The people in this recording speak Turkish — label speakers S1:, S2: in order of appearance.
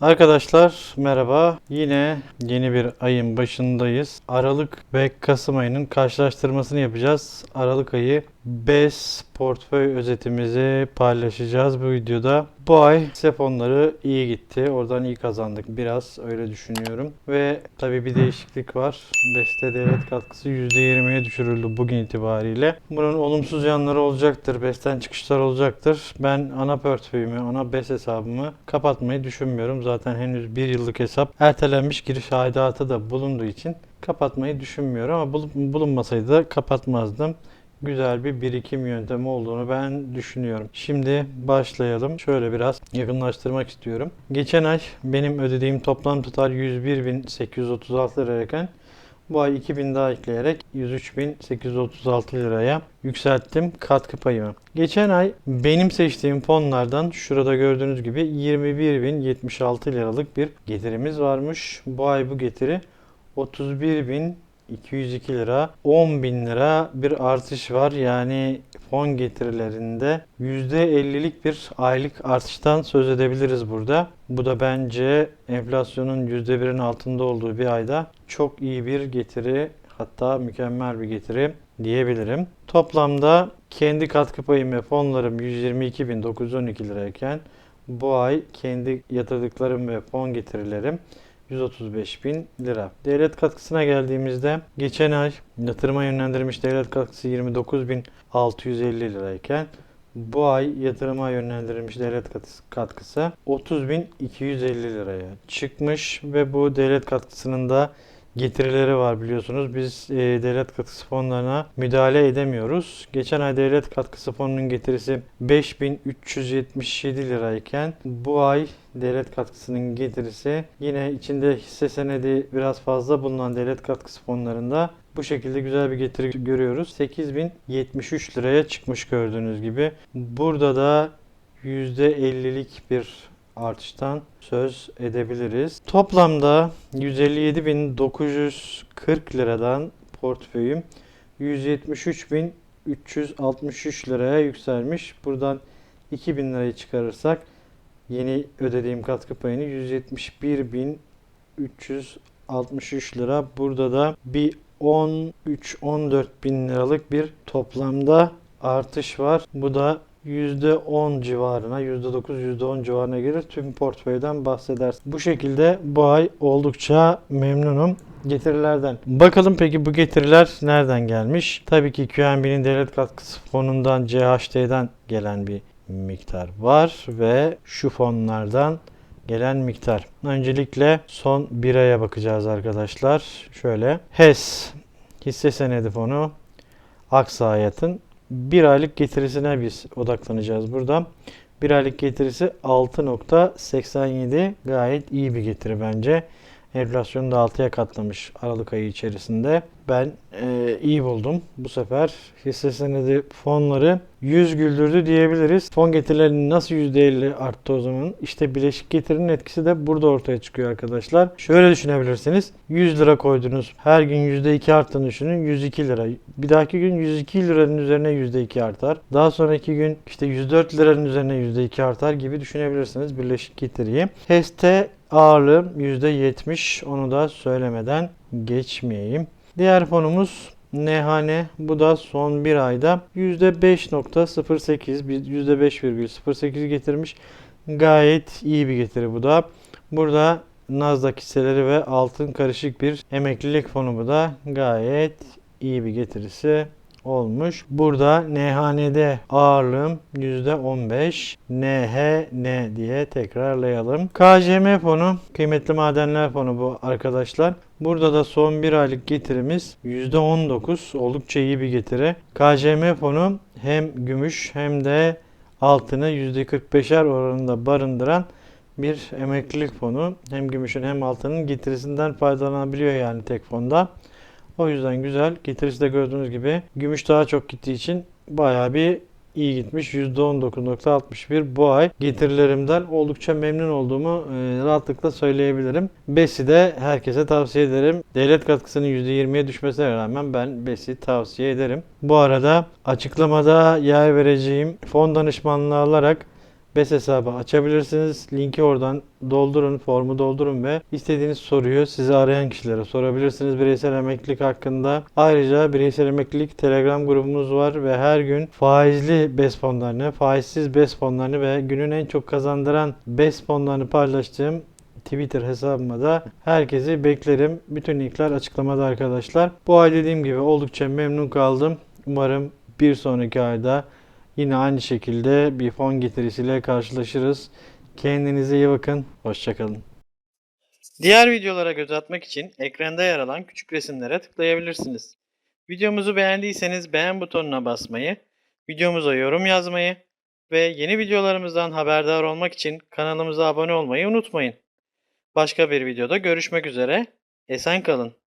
S1: Arkadaşlar merhaba. Yine yeni bir ayın başındayız. Aralık ve Kasım ayının karşılaştırmasını yapacağız. Aralık ayı BES portföy özetimizi paylaşacağız bu videoda. Bu ay hisse fonları iyi gitti. Oradan iyi kazandık biraz öyle düşünüyorum. Ve tabii bir değişiklik var. BES'te devlet katkısı %20'ye düşürüldü bugün itibariyle. Bunun olumsuz yanları olacaktır. BES'ten çıkışlar olacaktır. Ben ana portföyümü, ana BES hesabımı kapatmayı düşünmüyorum. Zaten henüz bir yıllık hesap ertelenmiş giriş aidatı da bulunduğu için kapatmayı düşünmüyorum ama bul- bulunmasaydı da kapatmazdım güzel bir birikim yöntemi olduğunu ben düşünüyorum. Şimdi başlayalım. Şöyle biraz yakınlaştırmak istiyorum. Geçen ay benim ödediğim toplam tutar 101.836 lirayken bu ay 2000 daha ekleyerek 103.836 liraya yükselttim katkı payımı. Geçen ay benim seçtiğim fonlardan şurada gördüğünüz gibi 21.076 liralık bir getirimiz varmış. Bu ay bu getiri 31.202 lira 10 bin lira bir artış var. Yani fon getirilerinde %50'lik bir aylık artıştan söz edebiliriz burada. Bu da bence enflasyonun %1'in altında olduğu bir ayda çok iyi bir getiri hatta mükemmel bir getiri diyebilirim. Toplamda kendi katkı payım ve fonlarım 122.912 lirayken bu ay kendi yatırdıklarım ve fon getirilerim 135 bin lira. Devlet katkısına geldiğimizde geçen ay yatırıma yönlendirilmiş devlet katkısı 29.650 lirayken bu ay yatırıma yönlendirilmiş devlet katkısı 30.250 liraya çıkmış ve bu devlet katkısının da getirileri var biliyorsunuz. Biz e, devlet katkısı fonlarına müdahale edemiyoruz. Geçen ay devlet katkısı fonunun getirisi 5377 lirayken bu ay devlet katkısının getirisi yine içinde hisse senedi biraz fazla bulunan devlet katkısı fonlarında bu şekilde güzel bir getiri görüyoruz. 8073 liraya çıkmış gördüğünüz gibi. Burada da %50'lik bir artıştan söz edebiliriz. Toplamda 157.940 liradan portföyüm 173.363 liraya yükselmiş. Buradan 2000 lirayı çıkarırsak yeni ödediğim katkı payını 171.363 lira. Burada da bir 13-14 bin liralık bir toplamda artış var. Bu da %10 civarına, %9, %10 civarına gelir. Tüm portföyden bahsedersin. Bu şekilde bu ay oldukça memnunum getirilerden. Bakalım peki bu getiriler nereden gelmiş? Tabii ki QNB'nin devlet katkısı fonundan CHT'den gelen bir miktar var ve şu fonlardan gelen miktar. Öncelikle son bir aya bakacağız arkadaşlar. Şöyle HES hisse senedi fonu Aksa Hayat'ın bir aylık getirisine biz odaklanacağız burada. Bir aylık getirisi 6.87 gayet iyi bir getiri bence. Enflasyonu da 6'ya katlamış Aralık ayı içerisinde. Ben e, iyi buldum bu sefer. Hisse senedi fonları 100 güldürdü diyebiliriz. Fon getirilerinin nasıl %50 arttı o zaman? İşte bileşik getirinin etkisi de burada ortaya çıkıyor arkadaşlar. Şöyle düşünebilirsiniz. 100 lira koydunuz. Her gün %2 arttığını düşünün. 102 lira. Bir dahaki gün 102 liranın üzerine %2 artar. Daha sonraki gün işte 104 liranın üzerine %2 artar gibi düşünebilirsiniz birleşik getiriyi. HES'te ağırlığım %70. Onu da söylemeden geçmeyeyim. Diğer fonumuz Nehane. Bu da son bir ayda %5.08, bir %5,08 getirmiş. Gayet iyi bir getiri bu da. Burada Nasdaq hisseleri ve altın karışık bir emeklilik fonu bu da gayet iyi bir getirisi olmuş. Burada NHN'de ağırlığım %15. NHN diye tekrarlayalım. KJM fonu, kıymetli madenler fonu bu arkadaşlar. Burada da son bir aylık getirimiz %19. Oldukça iyi bir getiri. KJM fonu hem gümüş hem de altını %45'er oranında barındıran bir emeklilik fonu. Hem gümüşün hem altının getirisinden faydalanabiliyor yani tek fonda. O yüzden güzel. Getirisi de gördüğünüz gibi gümüş daha çok gittiği için bayağı bir iyi gitmiş. %19.61 bu ay getirilerimden oldukça memnun olduğumu e, rahatlıkla söyleyebilirim. BES'i de herkese tavsiye ederim. Devlet katkısının %20'ye düşmesine rağmen ben BES'i tavsiye ederim. Bu arada açıklamada yer vereceğim fon danışmanlığı alarak BES hesabı açabilirsiniz. Linki oradan doldurun, formu doldurun ve istediğiniz soruyu sizi arayan kişilere sorabilirsiniz bireysel emeklilik hakkında. Ayrıca bireysel emeklilik Telegram grubumuz var ve her gün faizli BES fonlarını, faizsiz BES fonlarını ve günün en çok kazandıran BES fonlarını paylaştığım Twitter hesabıma da herkesi beklerim. Bütün linkler açıklamada arkadaşlar. Bu ay dediğim gibi oldukça memnun kaldım. Umarım bir sonraki ayda yine aynı şekilde bir fon getirisiyle karşılaşırız. Kendinize iyi bakın. Hoşçakalın. Diğer videolara göz atmak için ekranda yer alan küçük resimlere tıklayabilirsiniz. Videomuzu beğendiyseniz beğen butonuna basmayı, videomuza yorum yazmayı ve yeni videolarımızdan haberdar olmak için kanalımıza abone olmayı unutmayın. Başka bir videoda görüşmek üzere. Esen kalın.